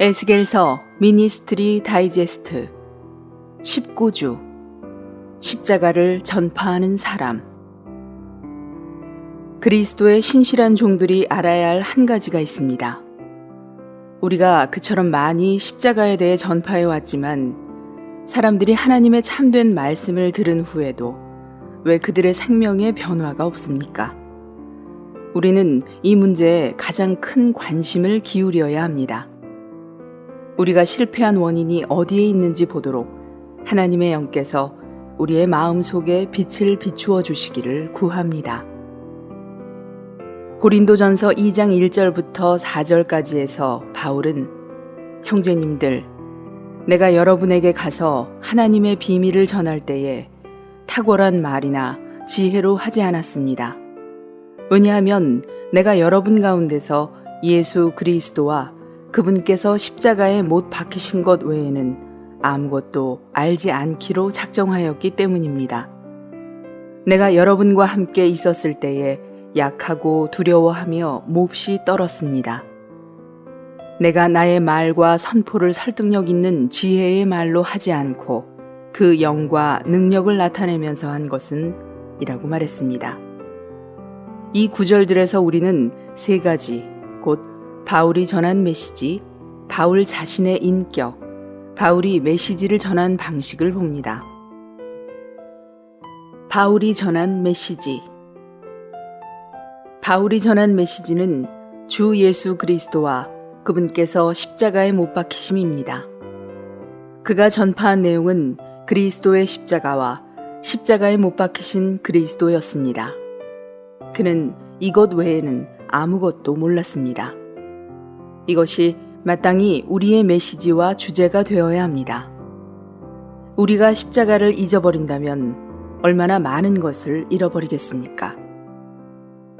에스겔서 미니스트리 다이제스트 19주 십자가를 전파하는 사람 그리스도의 신실한 종들이 알아야 할 한 가지가 있습니다. 우리가 그처럼 많이 십자가에 대해 전파해 왔지만 사람들이 하나님의 참된 말씀을 들은 후에도 왜 그들의 생명에 변화가 없습니까? 우리는 이 문제에 가장 큰 관심을 기울여야 합니다. 우리가 실패한 원인이 어디에 있는지 보도록 하나님의 영께서 우리의 마음 속에 빛을 비추어 주시기를 구합니다. 고린도전서 2장 1절부터 4절까지에서 바울은 형제님들, 내가 여러분에게 가서 하나님의 비밀을 전할 때에 탁월한 말이나 지혜로 하지 않았습니다. 왜냐하면 내가 여러분 가운데서 예수 그리스도와 그분께서 십자가에 못 박히신 것 외에는 아무것도 알지 않기로 작정하였기 때문입니다. 내가 여러분과 함께 있었을 때에 약하고 두려워하며 몹시 떨었습니다. 내가 나의 말과 선포를 설득력 있는 지혜의 말로 하지 않고 그 영과 능력을 나타내면서 한 것은 이라고 말했습니다. 이 구절들에서 우리는 세 가지, 곧 바울이 전한 메시지, 바울 자신의 인격, 바울이 메시지를 전한 방식을 봅니다. 바울이 전한 메시지. 바울이 전한 메시지는 주 예수 그리스도와 그분께서 십자가에 못 박히심입니다. 그가 전파한 내용은 그리스도의 십자가와 십자가에 못 박히신 그리스도였습니다. 그는 이것 외에는 아무것도 몰랐습니다. 이것이 마땅히 우리의 메시지와 주제가 되어야 합니다. 우리가 십자가를 잊어버린다면 얼마나 많은 것을 잃어버리겠습니까?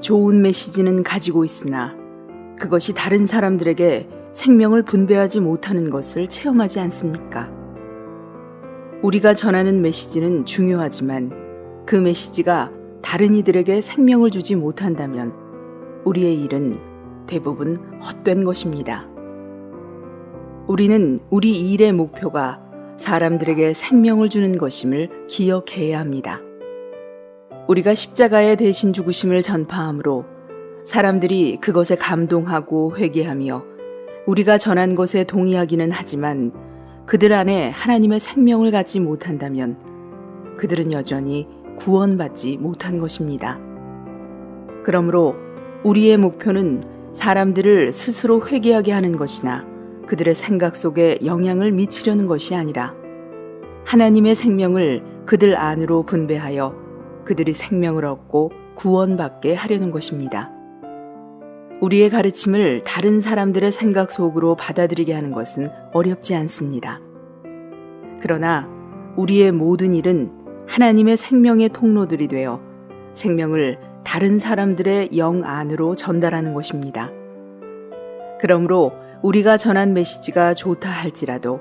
좋은 메시지는 가지고 있으나 그것이 다른 사람들에게 생명을 분배하지 못하는 것을 체험하지 않습니까? 우리가 전하는 메시지는 중요하지만 그 메시지가 다른 이들에게 생명을 주지 못한다면 우리의 일은 대부분 헛된 것입니다. 우리는 우리 일의 목표가 사람들에게 생명을 주는 것임을 기억해야 합니다. 우리가 십자가의 대신 죽으심을 전파함으로 사람들이 그것에 감동하고 회개하며 우리가 전한 것에 동의하기는 하지만 그들 안에 하나님의 생명을 갖지 못한다면 그들은 여전히 구원받지 못한 것입니다. 그러므로 우리의 목표는 사람들을 스스로 회개하게 하는 것이나 그들의 생각 속에 영향을 미치려는 것이 아니라 하나님의 생명을 그들 안으로 분배하여 그들이 생명을 얻고 구원받게 하려는 것입니다. 우리의 가르침을 다른 사람들의 생각 속으로 받아들이게 하는 것은 어렵지 않습니다. 그러나 우리의 모든 일은 하나님의 생명의 통로들이 되어 생명을 다른 사람들의 영 안으로 전달하는 것입니다. 그러므로 우리가 전한 메시지가 좋다 할지라도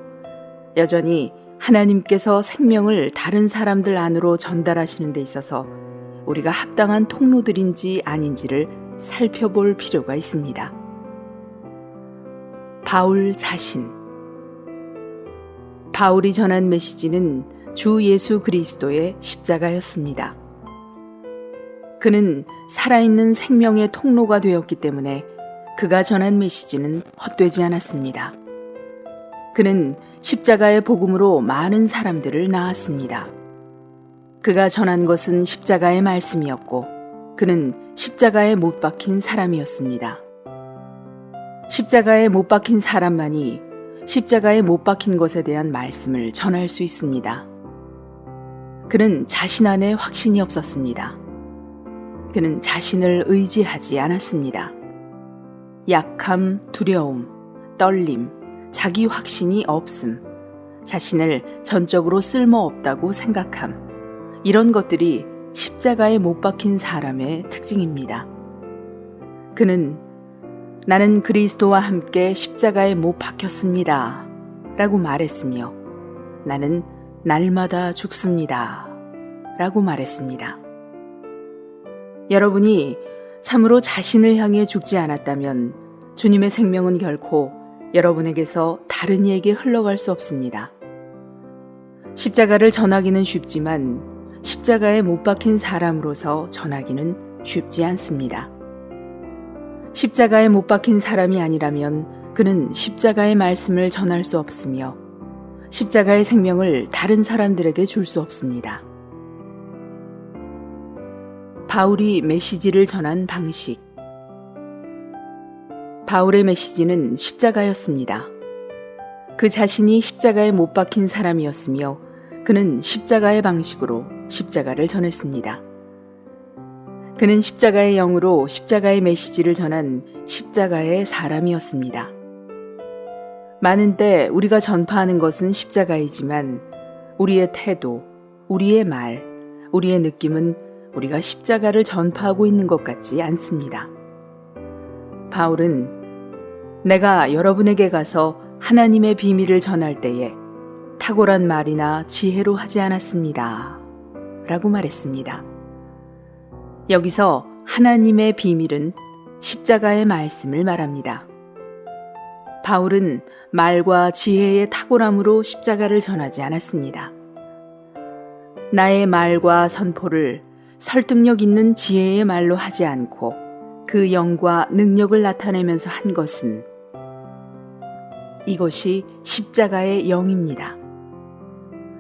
여전히 하나님께서 생명을 다른 사람들 안으로 전달하시는 데 있어서 우리가 합당한 통로들인지 아닌지를 살펴볼 필요가 있습니다. 바울 자신 바울이 전한 메시지는 주 예수 그리스도의 십자가였습니다. 그는 살아있는 생명의 통로가 되었기 때문에 그가 전한 메시지는 헛되지 않았습니다. 그는 십자가의 복음으로 많은 사람들을 낳았습니다. 그가 전한 것은 십자가의 말씀이었고 그는 십자가에 못 박힌 사람이었습니다. 십자가에 못 박힌 사람만이 십자가에 못 박힌 것에 대한 말씀을 전할 수 있습니다. 그는 자신 안에 확신이 없었습니다. 그는 자신을 의지하지 않았습니다. 약함, 두려움, 떨림, 자기 확신이 없음, 자신을 전적으로 쓸모없다고 생각함, 이런 것들이 십자가에 못 박힌 사람의 특징입니다. 그는 나는 그리스도와 함께 십자가에 못 박혔습니다. 라고 말했으며 나는 날마다 죽습니다. 라고 말했습니다. 여러분이 참으로 자신을 향해 죽지 않았다면 주님의 생명은 결코 여러분에게서 다른 이에게 흘러갈 수 없습니다. 십자가를 전하기는 쉽지만 십자가에 못 박힌 사람으로서 전하기는 쉽지 않습니다. 십자가에 못 박힌 사람이 아니라면 그는 십자가의 말씀을 전할 수 없으며 십자가의 생명을 다른 사람들에게 줄 수 없습니다. 바울이 메시지를 전한 방식. 바울의 메시지는 십자가였습니다. 그 자신이 십자가에 못 박힌 사람이었으며 그는 십자가의 방식으로 십자가를 전했습니다. 그는 십자가의 영으로 십자가의 메시지를 전한 십자가의 사람이었습니다. 많은 때 우리가 전파하는 것은 십자가이지만 우리의 태도, 우리의 말, 우리의 느낌은 우리가 십자가를 전파하고 있는 것 같지 않습니다. 바울은 내가 여러분에게 가서 하나님의 비밀을 전할 때에 탁월한 말이나 지혜로 하지 않았습니다. 라고 말했습니다. 여기서 하나님의 비밀은 십자가의 말씀을 말합니다. 바울은 말과 지혜의 탁월함으로 십자가를 전하지 않았습니다. 나의 말과 선포를 설득력 있는 지혜의 말로 하지 않고 그 영과 능력을 나타내면서 한 것은 이것이 십자가의 영입니다.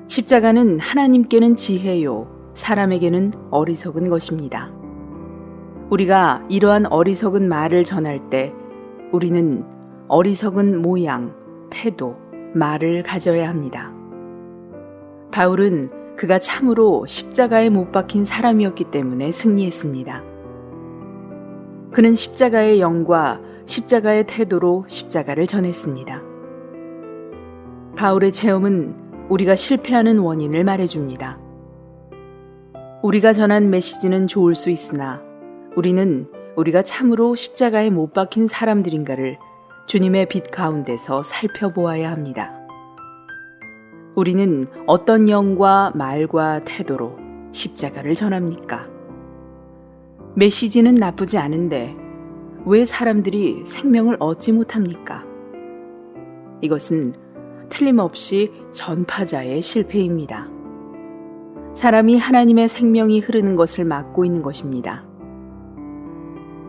십자가는 하나님께는 지혜요, 사람에게는 어리석은 것입니다. 우리가 이러한 어리석은 말을 전할 때 우리는 어리석은 모양, 태도, 말을 가져야 합니다. 바울은 그가 참으로 십자가에 못 박힌 사람이었기 때문에 승리했습니다. 그는 십자가의 영과 십자가의 태도로 십자가를 전했습니다. 바울의 체험은 우리가 실패하는 원인을 말해줍니다. 우리가 전한 메시지는 좋을 수 있으나 우리는 우리가 참으로 십자가에 못 박힌 사람들인가를 주님의 빛 가운데서 살펴보아야 합니다. 우리는 어떤 영과 말과 태도로 십자가를 전합니까? 메시지는 나쁘지 않은데 왜 사람들이 생명을 얻지 못합니까? 이것은 틀림없이 전파자의 실패입니다. 사람이 하나님의 생명이 흐르는 것을 막고 있는 것입니다.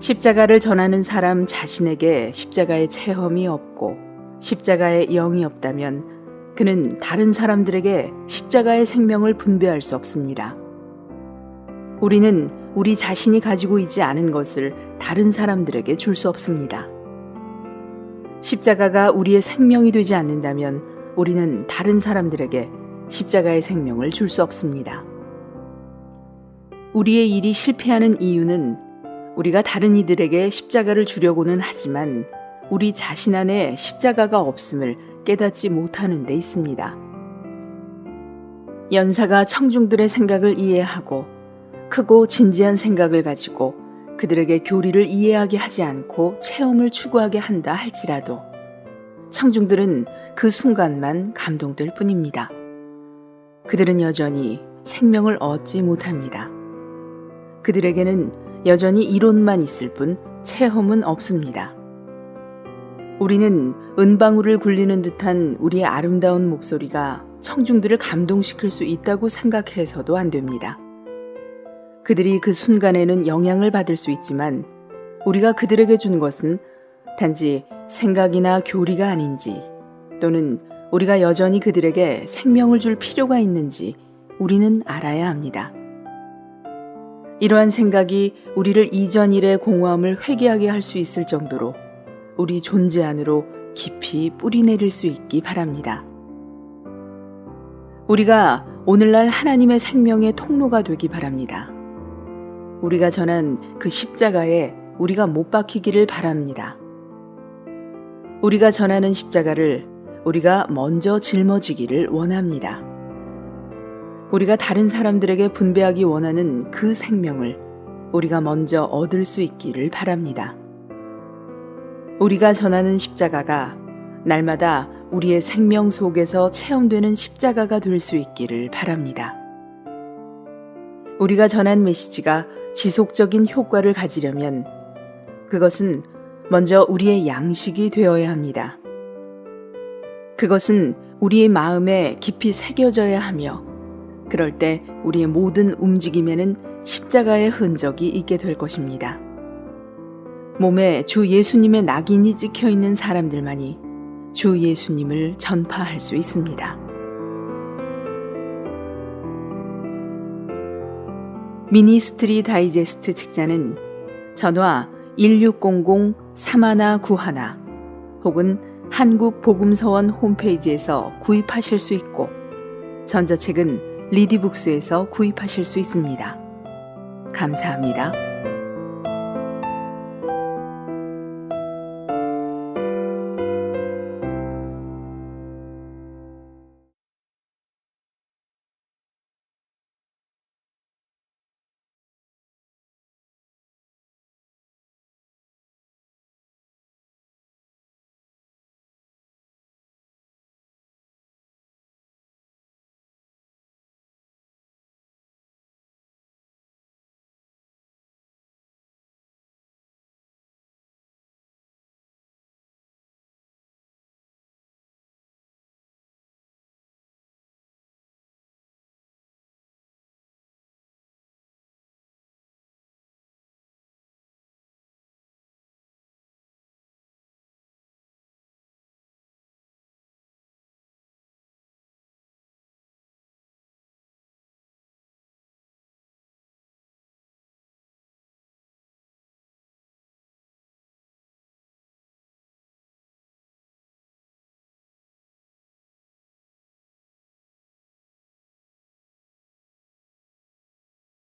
십자가를 전하는 사람 자신에게 십자가의 체험이 없고 십자가의 영이 없다면 그는 다른 사람들에게 십자가의 생명을 분배할 수 없습니다. 우리는 우리 자신이 가지고 있지 않은 것을 다른 사람들에게 줄 수 없습니다. 십자가가 우리의 생명이 되지 않는다면 우리는 다른 사람들에게 십자가의 생명을 줄 수 없습니다. 우리의 일이 실패하는 이유는 우리가 다른 이들에게 십자가를 주려고는 하지만 우리 자신 안에 십자가가 없음을 깨닫지 못하는 데 있습니다. 연사가 청중들의 생각을 이해하고 크고 진지한 생각을 가지고 그들에게 교리를 이해하게 하지 않고 체험을 추구하게 한다 할지라도 청중들은 그 순간만 감동될 뿐입니다. 그들은 여전히 생명을 얻지 못합니다. 그들에게는 여전히 이론만 있을 뿐 체험은 없습니다. 우리는 은방울을 굴리는 듯한 우리의 아름다운 목소리가 청중들을 감동시킬 수 있다고 생각해서도 안 됩니다. 그들이 그 순간에는 영향을 받을 수 있지만 우리가 그들에게 준 것은 단지 생각이나 교리가 아닌지 또는 우리가 여전히 그들에게 생명을 줄 필요가 있는지 우리는 알아야 합니다. 이러한 생각이 우리를 이전 일의 공허함을 회개하게 할 수 있을 정도로 우리 존재 안으로 깊이 뿌리내릴 수 있기 바랍니다. 우리가 오늘날 하나님의 생명의 통로가 되기 바랍니다. 우리가 전한 그 십자가에 우리가 못 박히기를 바랍니다. 우리가 전하는 십자가를 우리가 먼저 짊어지기를 원합니다. 우리가 다른 사람들에게 분배하기 원하는 그 생명을 우리가 먼저 얻을 수 있기를 바랍니다. 우리가 전하는 십자가가 날마다 우리의 생명 속에서 체험되는 십자가가 될 수 있기를 바랍니다. 우리가 전한 메시지가 지속적인 효과를 가지려면 그것은 먼저 우리의 양식이 되어야 합니다. 그것은 우리의 마음에 깊이 새겨져야 하며 그럴 때 우리의 모든 움직임에는 십자가의 흔적이 있게 될 것입니다. 몸에 주 예수님의 낙인이 찍혀 있는 사람들만이 주 예수님을 전파할 수 있습니다. 미니스트리 다이제스트 책자는 전화 1600-3191 혹은 한국복음서원 홈페이지에서 구입하실 수 있고 전자책은 리디북스에서 구입하실 수 있습니다. 감사합니다.